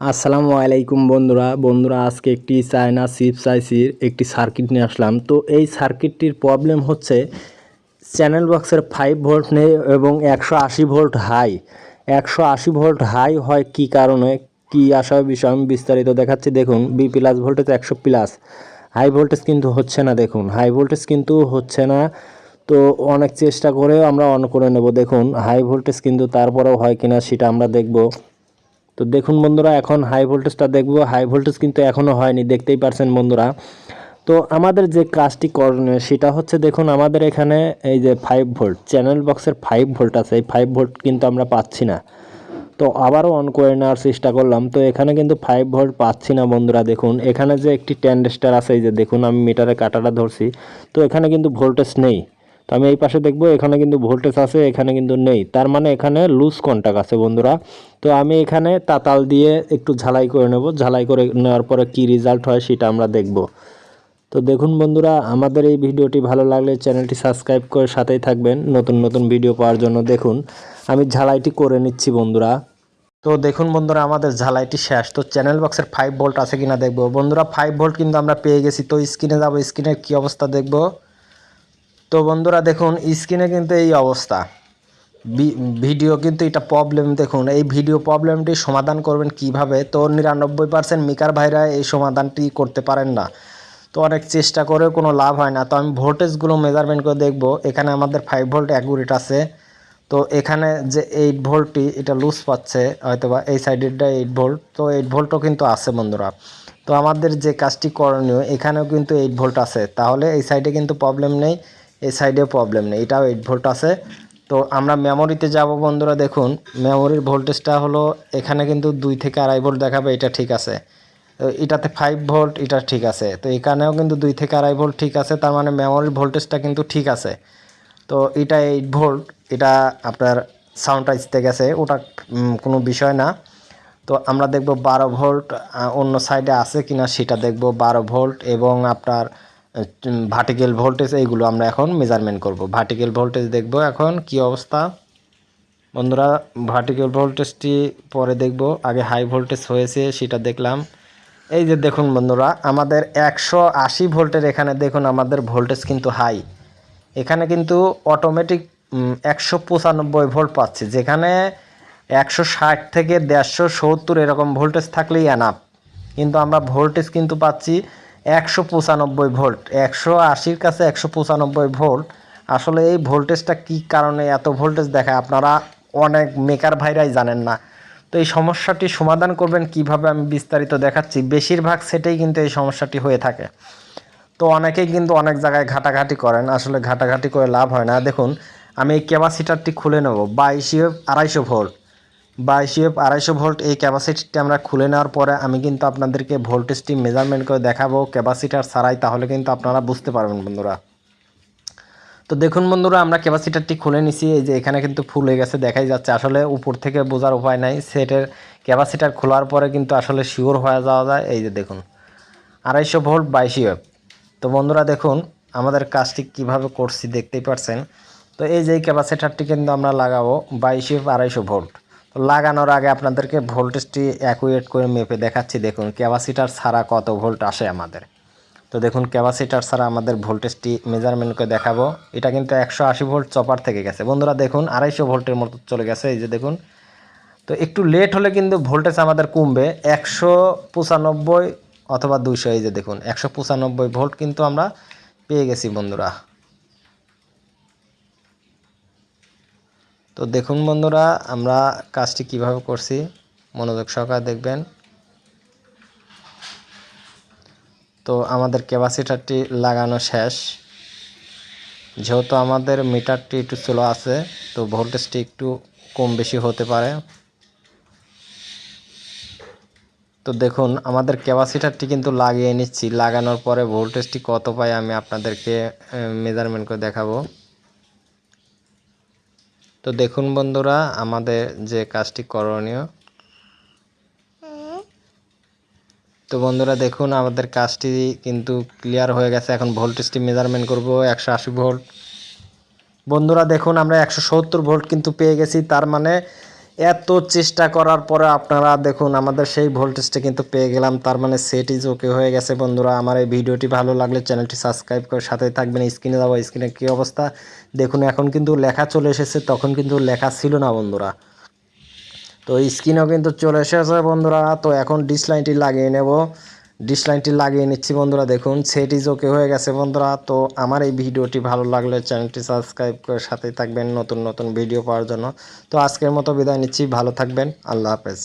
আসসালামু আলাইকুম বন্ধুরা। বন্ধুরা, আজকে একটি চায়না চিপস আইসির একটি সার্কিট নিয়ে আসলাম। তো এই সার্কিটটির প্রবলেম হচ্ছে চ্যানেল বক্সের ফাইভ ভোল্ট নেই এবং একশো আশি ভোল্ট হাই একশো আশি ভোল্ট হাই হয় কি কারণে? কি আসা বিষয় আমি বিস্তারিত দেখাচ্ছি। দেখুন বি প্লাস ভোল্টেজ একশো প্লাস হাই ভোল্টেজ কিন্তু হচ্ছে না, দেখুন। হাই ভোল্টেজ কিন্তু হচ্ছে না। তো অনেক চেষ্টা করেও আমরা অন করে নেব। দেখুন হাই ভোল্টেজ কিন্তু তারপরেও হয় কিনা সেটা আমরা দেখব। তো দেখুন বন্ধুরা, এখন হাই ভোল্টেজটা দেখব। হাই ভোল্টেজ কিন্তু এখনও হয়নি, দেখতেই পারছেন বন্ধুরা। তো আমাদের যে কাজটি করণীয়, সেটা হচ্ছে দেখুন আমাদের এখানে এই যে ফাইভ ভোল্ট চ্যানেল বক্সের ফাইভ ভোল্ট আছে। এই ফাইভ ভোল্ট কিন্তু আমরা পাচ্ছি না। তো আবারও অন করে নেওয়ার চেষ্টা করলাম। তো এখানে কিন্তু ফাইভ ভোল্ট পাচ্ছি না বন্ধুরা, দেখুন। এখানে যে একটি ট্যান্ডেস্টার আছে, এই যে দেখুন আমি মিটারে কাটাটা ধরছি। তো এখানে কিন্তু ভোল্টেজ নেই। তো আমি এই পাশে দেখব, এখানে কিন্তু ভোল্টেজ আছে, এখানে কিন্তু নেই। তার মানে এখানে লুজ কন্টাক্ট আছে বন্ধুরা। তো আমি এখানে তাতাল দিয়ে একটু ঝালাই করে নেব। ঝালাই করে নেওয়ার পরে কি রেজাল্ট হয় সেটা আমরা দেখব। তো দেখুন বন্ধুরা, আমাদের এই ভিডিওটি ভালো লাগলে চ্যানেলটি সাবস্ক্রাইব করে সাথেই থাকবেন। নতুন নতুন ভিডিও পাওয়ার জন্য দেখুন। আমি ঝালাইটি করে নিচ্ছি বন্ধুরা। তো দেখুন বন্ধুরা, আমাদের ঝালাইটি শেষ। তো চ্যানেল বক্সের ফাইভ ভোল্ট আছে কিনা দেখব। বন্ধুরা ফাইভ ভোল্ট কিন্তু আমরা পেয়ে গেছি। তো স্ক্রিনে যাব স্ক্রিনের কী অবস্থা দেখব? তো বন্ধুরা দেখুন স্ক্রিনে কিন্তু এই অবস্থা। ভিডিও কিন্তু এটা প্রবলেম দেখুন, এই ভিডিও প্রবলেমটি সমাধান করবেন কীভাবে? তো নিরানব্বই পার্সেন্ট মিকার ভাইরা এই সমাধানটি করতে পারেন না। তো অনেক চেষ্টা করেও কোনো লাভ হয় না। তো আমি ভোল্টেজগুলো মেজারমেন্ট করে দেখব। এখানে আমাদের ফাইভ ভোল্ট অ্যাকুরেট আছে। তো এখানে যে এইট ভোল্টটি এটা লুজ পাচ্ছে, হয়তোবা এই সাইডেরটা এইট ভোল্ট তো এইট ভোল্টও কিন্তু আছে, বন্ধুরা। তো আমাদের যে কাজটি করণীয়, এখানেও কিন্তু এইট ভোল্ট আছে। তাহলে এই সাইডে কিন্তু প্রবলেম নেই। এই সাইডেও প্রবলেম নেই, এটাও এইট ভোল্ট আছে। তো আমরা মেমোরিতে যাব বন্ধুরা, দেখুন মেমোরির ভোল্টেজটা হলো এখানে কিন্তু দুই থেকে আড়াই ভোল্ট দেখাবে, এটা ঠিক আছে। তো এটাতে ফাইভ ভোল্ট এটা ঠিক আছে। তো এখানেও কিন্তু দুই থেকে আড়াই ভোল্ট ঠিক আছে, তার মানে মেমোরির ভোল্টেজটা কিন্তু ঠিক আছে। তো এটা এইট ভোল্ট এটা আপনার সাউন্ডটা আসতে গেছে, ওটা কোনো বিষয় না। তো আমরা দেখব বারো ভোল্ট অন্য সাইডে আছে কিনা সেটা দেখব, বারো ভোল্ট এবং আপনার ভার্টিক্যাল ভোল্টেজ এইগুলো আমরা এখন মেজারমেন্ট করব। ভার্টিক্যাল ভোল্টেজ দেখব এখন কি অবস্থা? বন্ধুরা ভার্টিক্যাল ভোল্টেজটি পরে দেখব। আগে হাই ভোল্টেজ হয়েছে, সেটা দেখলাম। এই যে দেখুন বন্ধুরা, আমাদের একশো আশি ভোল্টের এখানে দেখুন আমাদের ভোল্টেজ কিন্তু হাই এখানে কিন্তু অটোমেটিক একশো পঁচানব্বই ভোল্ট পাচ্ছি। যেখানে একশো ষাট থেকে দেড়শো সত্তর এরকম ভোল্টেজ থাকলেই অ্যানাপ কিন্তু আমরা ভোল্টেজ কিন্তু পাচ্ছি একশো পঁচানব্বই ভোল্ট। একশো আশির কাছে একশো পঁচানব্বই ভোল্ট। আসলে এই ভোল্টেজটা কি কারণে এত ভোল্টেজ দেখায় আপনারা অনেক মেকার ভাইরাই জানেন না। তো এই সমস্যাটি সমাধান করবেন কীভাবে আমি বিস্তারিত দেখাচ্ছি। বেশিরভাগ সেটেই কিন্তু এই সমস্যাটি হয়ে থাকে। তো অনেকেই কিন্তু অনেক জায়গায় ঘাটাঘাটি করেন। আসলে ঘাটাঘাটি করে লাভ হয় না। দেখুন, আমি এই ক্যাপাসিটারটি খুলে নেব। বাইশ আড়াইশো ভোল্ট। বাইশ আড়াইশো ভোল্ট এই ক্যাপাসিটিটি আমরা খুলে নেওয়ার পরে আমি কিন্তু আপনাদেরকে ভোল্টেজটি মেজারমেন্ট করে দেখাবো ক্যাপাসিটার ছাড়াই, তাহলে কিন্তু আপনারা বুঝতে পারবেন বন্ধুরা। তো দেখুন বন্ধুরা, আমরা ক্যাপাসিটারটি খুলে নিছি, এই যে এখানে কিন্তু ফুল হয়ে গেছে, দেখাই যাচ্ছে। আসলে উপর থেকে বোঝার উপায় নাই, সেটের ক্যাপাসিটার খোলার পরে কিন্তু আসলে শিওর হয়ে যাওয়া যায়। এই যে দেখুন, আড়াইশো ভোল্ট বাইশ তো বন্ধুরা, দেখুন আমাদের কাজটি কীভাবে করছি, দেখতেই পারছেন। তো এই যে ক্যাপাসিটারটি কিন্তু আমরা লাগাবো, বাইশ আড়াইশো ভোল্ট। লাগানোর আগে আপনাদেরকে ভোল্টেজটি অ্যাকুয়েট করে মেপে দেখাচ্ছি। দেখুন, ক্যাপাসিটার ছাড়া কত ভোল্ট আসে আমাদের? তো দেখুন, ক্যাপাসিটার ছাড়া আমাদের ভোল্টেজটি মেজারমেন্ট করে দেখাবো। এটা কিন্তু একশো আশি ভোল্ট চপার থেকে গেছে। বন্ধুরা, দেখুন, আড়াইশো ভোল্টের মতো চলে গেছে। এই যে দেখুন, তো একটু লেট হলে কিন্তু ভোল্টেজ আমাদের কমবে। একশো পঁচানব্বই অথবা দুইশো, এই যে দেখুন, একশো পঁচানব্বই ভোল্ট কিন্তু আমরা পেয়ে গেছি বন্ধুরা। তো দেখুন বন্ধুরা, আমরা কাজটি কীভাবে করছি। মনোযোগ সহকারে দেখবেন। তো আমাদের ক্যাপাসিটারটি লাগানো শেষ। যেহেতু আমাদের মিটারটি একটু স্লো আছে, তো ভোল্টেজটি একটু কম বেশি হতে পারে। তো দেখুন, আমাদের ক্যাপাসিটারটি কিন্তু লাগিয়ে নিচ্ছি। লাগানোর পরে ভোল্টেজটি কত পাই আমি আপনাদেরকে মেজারমেন্ট করে দেখাবো। তো দেখুন বন্ধুরা, আমাদের যে কাজটি করণীয়। তো বন্ধুরা, দেখুন, আমাদের কাজটি কিন্তু ক্লিয়ার হয়ে গেছে। এখন ভোল্টেজটি মেজারমেন্ট করব, একশো আশি ভোল্ট বন্ধুরা, দেখুন, আমরা একশো সত্তর ভোল্ট কিন্তু পেয়ে গেছি। তার মানে এত চেষ্টা করার পরে আপনারা দেখুন, আমাদের সেই ভোল্টেজটা কিন্তু পেয়ে গেলাম। তার মানে সেট ইজ ওকে হয়ে গেছে বন্ধুরা। আমার এই ভিডিওটি ভালো লাগলে চ্যানেলটি সাবস্ক্রাইব করে সাথে থাকবেন। স্ক্রিনে যাব স্ক্রিনে কী অবস্থা? দেখুন, এখন কিন্তু লেখা চলে এসেছে, তখন কিন্তু লেখা ছিল না বন্ধুরা। তো স্ক্রিনও কিন্তু চলে এসেছে বন্ধুরা। তো এখন ডিসলাইনটি লাগিয়ে নেব। ডিস লাইনটি লাগিয়ে নিচ্ছি বন্ধুরা, দেখুন সেট ইজ ওকে হয়ে গেছে বন্ধুরা। তো আমার এই ভিডিওটি ভালো লাগলে চ্যানেলটি সাবস্ক্রাইব করে সাথেই থাকবেন নতুন নতুন ভিডিও পাওয়ার জন্য। তো আজকের মতো বিদায় নিচ্ছি, ভালো থাকবেন, আল্লাহ হাফেজ।